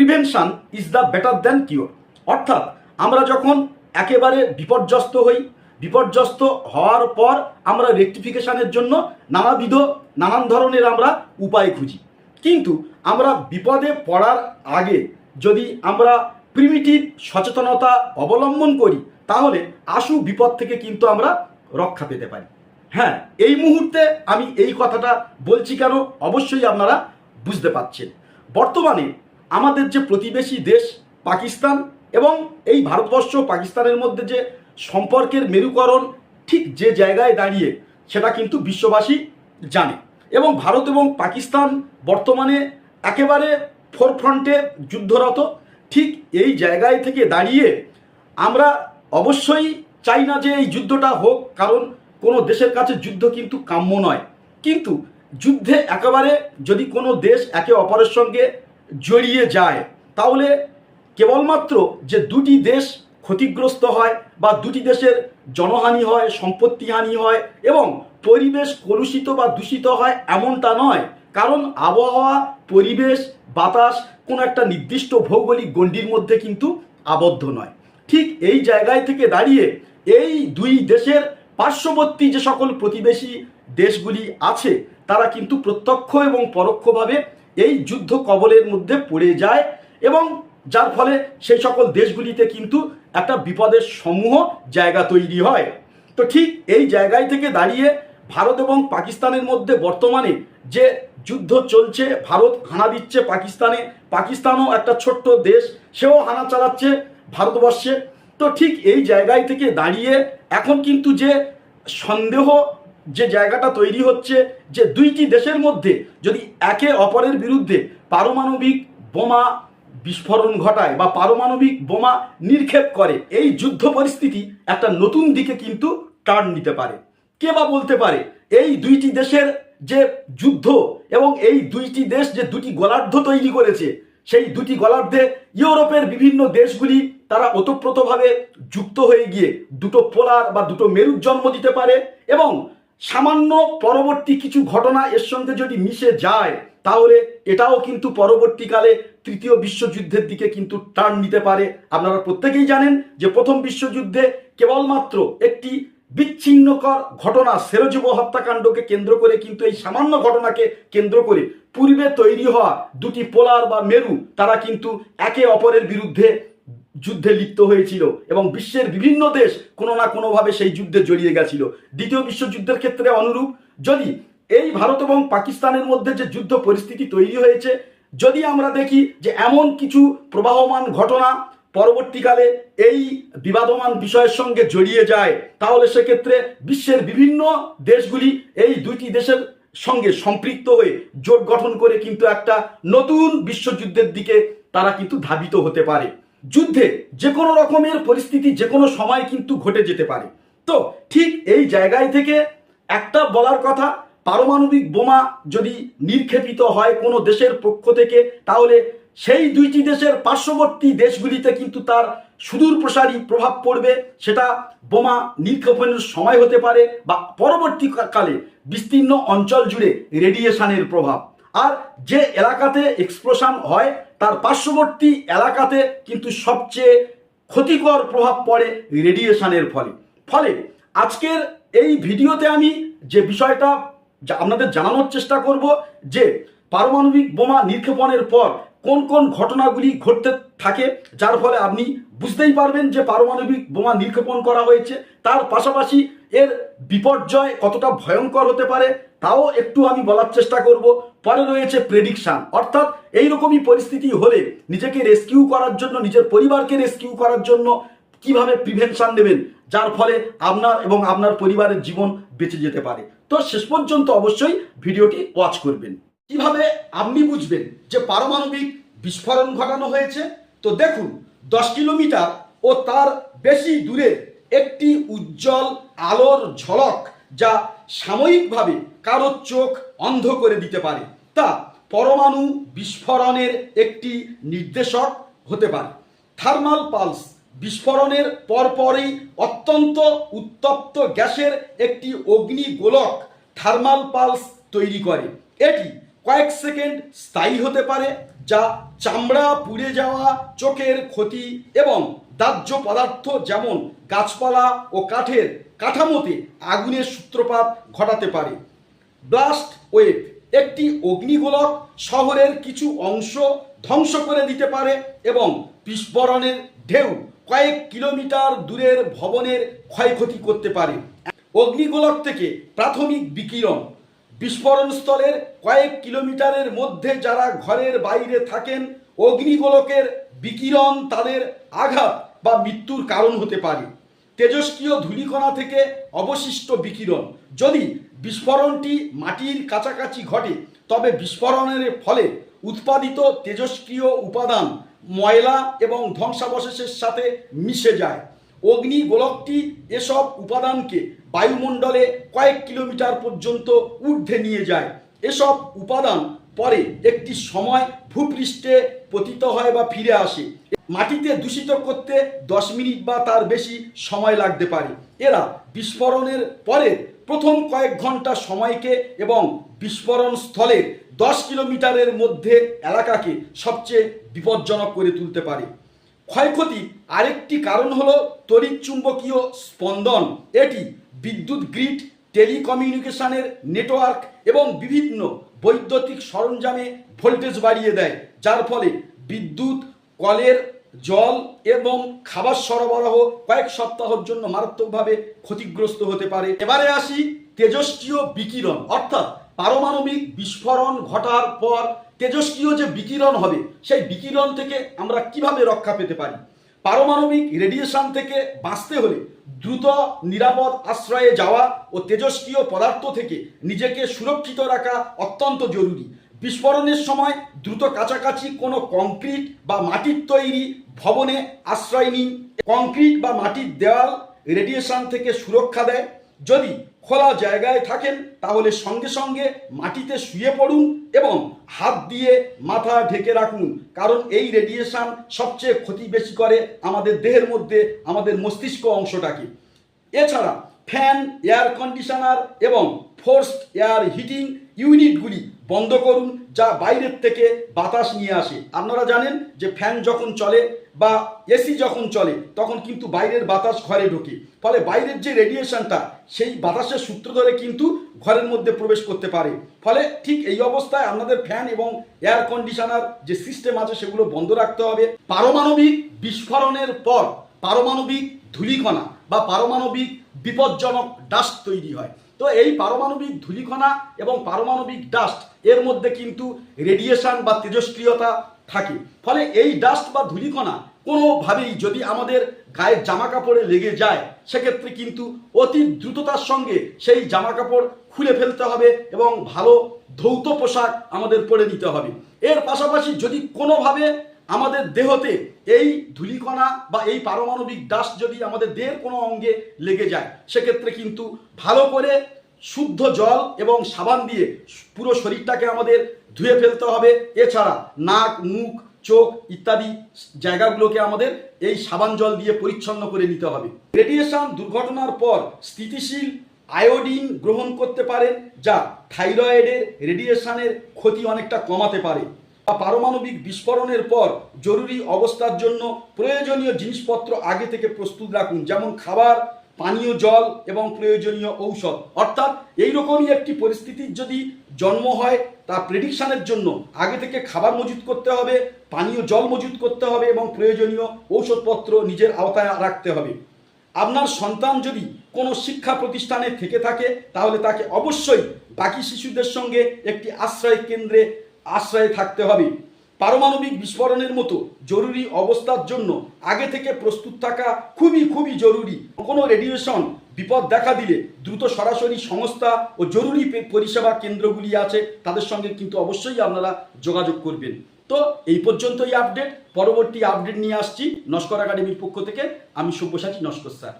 Prevention is the better than cure অর্থাৎ, আমরা যখন একেবারে বিপর্যস্ত হই, বিপর্যস্ত হওয়ার পর আমরা রেকটিফিকেশনের জন্য নানাবিধ, নানান ধরনের আমরা উপায় খুঁজি। কিন্তু আমরা বিপদে পড়ার আগে যদি আমরা প্রিমিটিভ সচেতনতা অবলম্বন করি, তাহলে আশু বিপদ থেকে কিন্তু আমরা রক্ষা পেতে পারি। হ্যাঁ এই মুহূর্তে আমি এই কথাটা বলছি কেন? অবশ্যই আপনারা বুঝতে পারছেন। বর্তমানে আমাদের যে প্রতিবেশী দেশ, পাকিস্তান এবং এই ভারতবর্ষ পাকিস্তানের মধ্যে যে সম্পর্কের মেরুকরণ ঠিক যে জায়গায় দাঁড়িয়ে, সেটা কিন্তু বিশ্ববাসী জানে। এবং ভারত এবং পাকিস্তান বর্তমানে একেবারে ফোরফ্রন্টে যুদ্ধরত, ঠিক এই জায়গায় থেকে দাঁড়িয়ে আমরা অবশ্যই চাই না যে এই যুদ্ধটা হোক, কারণ কোনো দেশের কাছে যুদ্ধ কিন্তু কাম্য নয়। কিন্তু যুদ্ধে একেবারে যদি কোনো দেশ একে অপরের সঙ্গে জড়িয়ে যায়। তাহলে কেবলমাত্র যে দুটি দেশ ক্ষতিগ্রস্ত হয় বা দুটি দেশের জনহানি হয়, সম্পত্তিহানি হয় এবং পরিবেশ কলুষিত বা দূষিত হয় এমনটা নয়। কারণ আবহাওয়া, পরিবেশ, বাতাস কোনো একটা নির্দিষ্ট ভৌগোলিক গণ্ডির মধ্যে কিন্তু আবদ্ধ নয়। ঠিক এই জায়গায় থেকে দাঁড়িয়ে এই দুই দেশের পার্শ্ববর্তী যে সকল প্রতিবেশী দেশগুলি আছে, তারা কিন্তু প্রত্যক্ষ এবং পরোক্ষভাবে এই যুদ্ধ কবলের মধ্যে পড়ে যায় এবং যার ফলে সেই সকল দেশগুলিতে কিন্তু একটা বিপদের সমূহ জায়গা তৈরি হয়। তো ঠিক এই জায়গায় থেকে দাঁড়িয়ে ভারত এবং পাকিস্তানের মধ্যে বর্তমানে যে যুদ্ধ চলছে, ভারত হানা দিচ্ছে পাকিস্তানে, পাকিস্তানও একটা ছোট্ট দেশ, সেও হানা চালাচ্ছে ভারতবর্ষে। তো ঠিক এই জায়গায় থেকে দাঁড়িয়ে এখন কিন্তু যে সন্দেহ যে জায়গাটা তৈরি হচ্ছে যে দুইটি দেশের মধ্যে যদি একে অপরের বিরুদ্ধে পারমাণবিক বোমা বিস্ফোরণ ঘটায় বা পারমাণবিক বোমা নির্ক্ষেপ করে, এই যুদ্ধ পরিস্থিতি একটা নতুন দিকে কিন্তু টার্ন নিতে পারে। কে বা বলতে পারে? এই দুইটি দেশের যে যুদ্ধ এবং এই দুইটি দেশ যে দুটি গলার্ধ তৈরি করেছে, সেই দুটি গলার্ধে ইউরোপের বিভিন্ন দেশগুলি তারা ওতপ্রোতভাবে যুক্ত হয়ে গিয়ে দুটো পোলার বা দুটো মেরুর জন্ম দিতে পারে এবং সামান্য পরবর্তী কিছু ঘটনা এর সঙ্গে যদি মিশে যায়, তাহলে এটাও কিন্তু পরবর্তীকালে তৃতীয় বিশ্বযুদ্ধের দিকে কিন্তু টার্ন নিতে পারে। আপনারা প্রত্যেকেই জানেন যে প্রথম বিশ্বযুদ্ধে কেবলমাত্র একটি বিচ্ছিন্নকর ঘটনা, সেরজীব হত্যাকাণ্ডকে কেন্দ্র করে কিন্তু এই সামান্য ঘটনাকে কেন্দ্র করে পূর্বে তৈরি হওয়া দুটি পোলার বা মেরু, তারা কিন্তু একে অপরের বিরুদ্ধে যুদ্ধে লিপ্ত হয়েছিল এবং বিশ্বের বিভিন্ন দেশ কোনো না কোনোভাবে সেই যুদ্ধে জড়িয়ে গেছিল। দ্বিতীয় বিশ্বযুদ্ধের ক্ষেত্রে অনুরূপ, যদি এই ভারত এবং পাকিস্তানের মধ্যে যে যুদ্ধ পরিস্থিতি তৈরি হয়েছে, যদি আমরা দেখি যে এমন কিছু প্রবাহমান ঘটনা পরবর্তীকালে এই বিবাদমান বিষয়ের সঙ্গে জড়িয়ে যায়, তাহলে সেক্ষেত্রে বিশ্বের বিভিন্ন দেশগুলি এই দুইটি দেশের সঙ্গে সম্পৃক্ত হয়ে জোট গঠন করে কিন্তু একটা নতুন বিশ্বযুদ্ধের দিকে তারা কিন্তু ধাবিত হতে পারে। যুদ্ধে যে কোনো রকমের পরিস্থিতি যে কোনো সময় কিন্তু ঘটে যেতে পারে। তো ঠিক এই জায়গায় থেকে একটা বলার কথা, পারমাণবিক বোমা যদি নির্ক্ষেপিত হয় কোনো দেশের পক্ষ থেকে, তাহলে সেই দুইটি দেশের পার্শ্ববর্তী দেশগুলিতে কিন্তু তার সুদূর প্রসারী প্রভাব পড়বে। সেটা বোমা নির্ক্ষেপণের সময় হতে পারে বা পরবর্তীকালে বিস্তীর্ণ অঞ্চল জুড়ে রেডিয়েশনের প্রভাব। আর যে এলাকাতে এক্সপ্লোশন হয় তার পার্শ্ববর্তী এলাকাতে কিন্তু সবচেয়ে ক্ষতিকর প্রভাব পড়ে রেডিয়েশনের ফলে। ফলে আজকের এই ভিডিওতে আমি যে বিষয়টা আপনাদের জানানোর চেষ্টা করব যে পারমাণবিক বোমা নির্ক্ষেপণের পর কোন কোন ঘটনাগুলি ঘটতে থাকে, যার ফলে আপনি বুঝতেই পারবেন যে পারমাণবিক বোমা নির্ক্ষেপণ করা হয়েছে। তার পাশাপাশি এর বিপর্যয় কতটা ভয়ঙ্কর হতে পারে, তাও একটু আমি বলার চেষ্টা করব। পরে রয়েছে প্রেডিকশন অর্থাৎ এইরকমই পরিস্থিতি হলে নিজেকে রেস্কিউ করার জন্য, নিজের পরিবারকে রেস্কিউ করার জন্য কীভাবে প্রিভেনশন নেবেন? যার ফলে আপনার এবং আপনার পরিবারের জীবন বেঁচে যেতে পারে। তো শেষ পর্যন্ত অবশ্যই ভিডিওটি ওয়াচ করবেন। কীভাবে আপনি বুঝবেন যে পারমাণবিক বিস্ফোরণ ঘটানো হয়েছে? তো দেখুন, দশ কিলোমিটার ও তার বেশি দূরে একটি উজ্জ্বল আলোর ঝলক যা সাময়িকভাবে কারোর চোখ অন্ধ করে দিতে পারে। তা পরমাণু বিস্ফোরণের একটি নির্দেশক হতে পারে। থার্মাল পালস বিস্ফোরণের পরপরই অত্যন্ত উত্তপ্ত গ্যাসের একটি অগ্নি গোলক থার্মাল পালস তৈরি করে। এটি কয়েক সেকেন্ড স্থায়ী হতে পারে, যা চামড়া পুড়ে যাওয়া, চোখের ক্ষতি এবং দাহ্য পদার্থ যেমন গাছপালা ও কাঠের কাঠামোতে আগুনের সূত্রপাত ঘটাতে পারে। ব্লাস্ট ওয়েভ একটি অগ্নিগোলক শহরের কিছু অংশ ধ্বংস করে দিতে পারে এবং বিস্ফোরণের ঢেউ কয়েক কিলোমিটার দূরের ভবনের ক্ষয়ক্ষতি করতে পারে। অগ্নিগোলক থেকে প্রাথমিক বিকিরণ। বিস্ফোরণস্থলের কয়েক কিলোমিটারের মধ্যে যারা ঘরের বাইরে থাকেন, অগ্নিগোলকের বিকিরণ তাদের আঘাত বা মৃত্যুর কারণ হতে পারে। তেজস্ক্রিয় ধূলিকণা থেকে অবশিষ্ট বিকিরণ। যদি বিস্ফোরণটি মাটির কাছাকাছি ঘটে, তবে বিস্ফোরণের ফলে উৎপাদিত তেজস্ক্রিয় উপাদান, ময়লা এবং ধ্বংসাবশেষের সাথে মিশে যায়। অগ্নি গোলকটি এসব উপাদানকে বায়ুমণ্ডলে কয়েক কিলোমিটার পর্যন্ত ঊর্ধ্বে নিয়ে যায়। এসব উপাদান পরে একটি সময় ভূপৃষ্ঠে পতিত হয় বা ফিরে আসে। মাটিতে দূষিত করতে দশ মিনিট বা তার বেশি সময় লাগতে পারে। এরা বিস্ফোরণের পরে প্রথম কয়েক ঘণ্টা সময়কে এবং বিস্ফোরণ স্থলের দশ কিলোমিটারের মধ্যে এলাকাকে সবচেয়ে বিপজ্জনক করে তুলতে পারে। ক্ষয়ক্ষতি আরেকটি কারণ হলো তড়িৎ চুম্বকীয় স্পন্দন। এটি বিদ্যুৎ গ্রিড, টেলিকমিউনিকেশনের নেটওয়ার্ক এবং বিভিন্ন বৈদ্যুতিক সরঞ্জামে ভোল্টেজ বাড়িয়ে দেয়, যার ফলে বিদ্যুৎ কলের জল এবং খাবার সরবরাহ কয়েক সপ্তাহের জন্য মারাত্মকভাবে ক্ষতিগ্রস্ত হতে পারে। এবারে আসি তেজস্ক্রিয় বিকিরণ। অর্থাৎ পারমাণবিক বিস্ফোরণ ঘটার পর তেজস্ক্রিয় যে বিকিরণ হবে, সেই বিকিরণ থেকে আমরা কীভাবে রক্ষা পেতে পারি? পারমাণবিক রেডিয়েশন থেকে বাঁচতে হলে দ্রুত, নিরাপদ আশ্রয়ে যাওয়া ও তেজস্ক্রিয় পদার্থ থেকে নিজেকে সুরক্ষিত রাখা অত্যন্ত জরুরি। বিস্ফোরণের সময় দ্রুত কাছাকাছি কোনো কংক্রিট বা মাটির তৈরি ভবনে আশ্রয় নিন। কংক্রিট বা মাটির দেওয়াল রেডিয়েশন থেকে সুরক্ষা দেয়। যদি খোলা জায়গায় থাকেন, তাহলে সঙ্গে সঙ্গে মাটিতে শুয়ে পড়ুন এবং হাত দিয়ে মাথা ঢেকে রাখুন, কারণ এই রেডিয়েশন সবচেয়ে ক্ষতি বেশি করে আমাদের দেহের মধ্যে, আমাদের মস্তিষ্ক অংশটাকে। এছাড়া ফ্যান, এয়ার কন্ডিশনার এবং ফোর্সড এয়ার হিটিং ইউনিটগুলি বন্ধ করুন, যা বাইরের থেকে বাতাস নিয়ে আসে। আপনারা জানেন যে ফ্যান যখন চলে বা এসি যখন চলে, তখন কিন্তু বাইরের বাতাস ঘরে ঢোকে। ফলে বাইরের যে রেডিয়েশনটা, সেই বাতাসের সূত্র ধরে কিন্তু ঘরের মধ্যে প্রবেশ করতে পারে। ফলে ঠিক এই অবস্থায় আপনাদের ফ্যান এবং এয়ার কন্ডিশনার যে সিস্টেম আছে, সেগুলো বন্ধ রাখতে হবে। পারমাণবিক বিস্ফোরণের পর পারমাণবিক ধূলিকণা বা পারমাণবিক বিপজ্জনক ডাস্ট তৈরি হয়। তো এই পারমাণবিক ধূলিকণা এবং পারমাণবিক ডাস্ট এর মধ্যে কিন্তু রেডিয়েশন বা তেজস্ক্রিয়তা থাকে। ফলে এই ডাস্ট বা ধূলিকণা কোনোভাবেই যদি আমাদের গায়ের জামা কাপড়ে লেগে যায়, সেক্ষেত্রে কিন্তু অতি দ্রুততার সঙ্গে সেই জামা কাপড় খুলে ফেলতে হবে এবং ভালো ধৌত পোশাক আমাদের পরে নিতে হবে। এর পাশাপাশি যদি কোনোভাবে আমাদের দেহতে এই ধূলিকণা বা এই পারমাণবিক ডাস্ট যদি আমাদের দেহের কোনো অঙ্গে লেগে যায়, সেক্ষেত্রে কিন্তু ভালো করে শুদ্ধ জল এবং সাবান দিয়ে পুরো শরীরটাকে আমাদের ধুয়ে ফেলতে হবে। এছাড়া নাক, মুখ, চোখ ইত্যাদি জায়গাগুলোকে আমাদের এই সাবান জল দিয়ে পরিচ্ছন্ন করে নিতে হবে। রেডিয়েশন দুর্ঘটনার পর স্থিতিশীল আয়োডিন গ্রহণ করতে পারেন যা থাইরয়েডের রেডিয়েশনের ক্ষতি অনেকটা কমাতে পারে। পারমাণবিক বিস্ফোরণের পর জরুরি অবস্থার জন্য প্রয়োজনীয় জিনিসপত্র আগে থেকে প্রস্তুত রাখুন, যেমন খাবার, পানীয় জল এবং প্রয়োজনীয় ঔষধ। অর্থাৎ এইরকমই একটি পরিস্থিতির যদি জন্ম হয়, তা প্রেডিকশানের জন্য আগে থেকে খাবার মজুত করতে হবে, পানীয় জল মজুত করতে হবে এবং প্রয়োজনীয় ঔষধপত্র নিজের আওতায় রাখতে হবে। আপনার সন্তান যদি কোনো শিক্ষা প্রতিষ্ঠানে থেকে থাকে, তাহলে তাকে অবশ্যই বাকি শিশুদের সঙ্গে একটি আশ্রয় কেন্দ্রে আশ্রয়ে থাকতে হবে। পারমাণবিক বিস্ফোরণের মতো জরুরি অবস্থার জন্য আগে থেকে প্রস্তুত থাকা খুবই খুবই জরুরি। কোনো রেডিয়েশন বিপদ দেখা দিলে দ্রুত সরাসরি সংস্থা ও জরুরি পরিষেবা কেন্দ্রগুলি আছে, তাদের সঙ্গে কিন্তু অবশ্যই আপনারা যোগাযোগ করবেন। তো এই পর্যন্তই আপডেট। পরবর্তী আপডেট নিয়ে আসছি নস্কর একাডেমির পক্ষ থেকে। আমি সব্যসাচী নস্কর স্যার।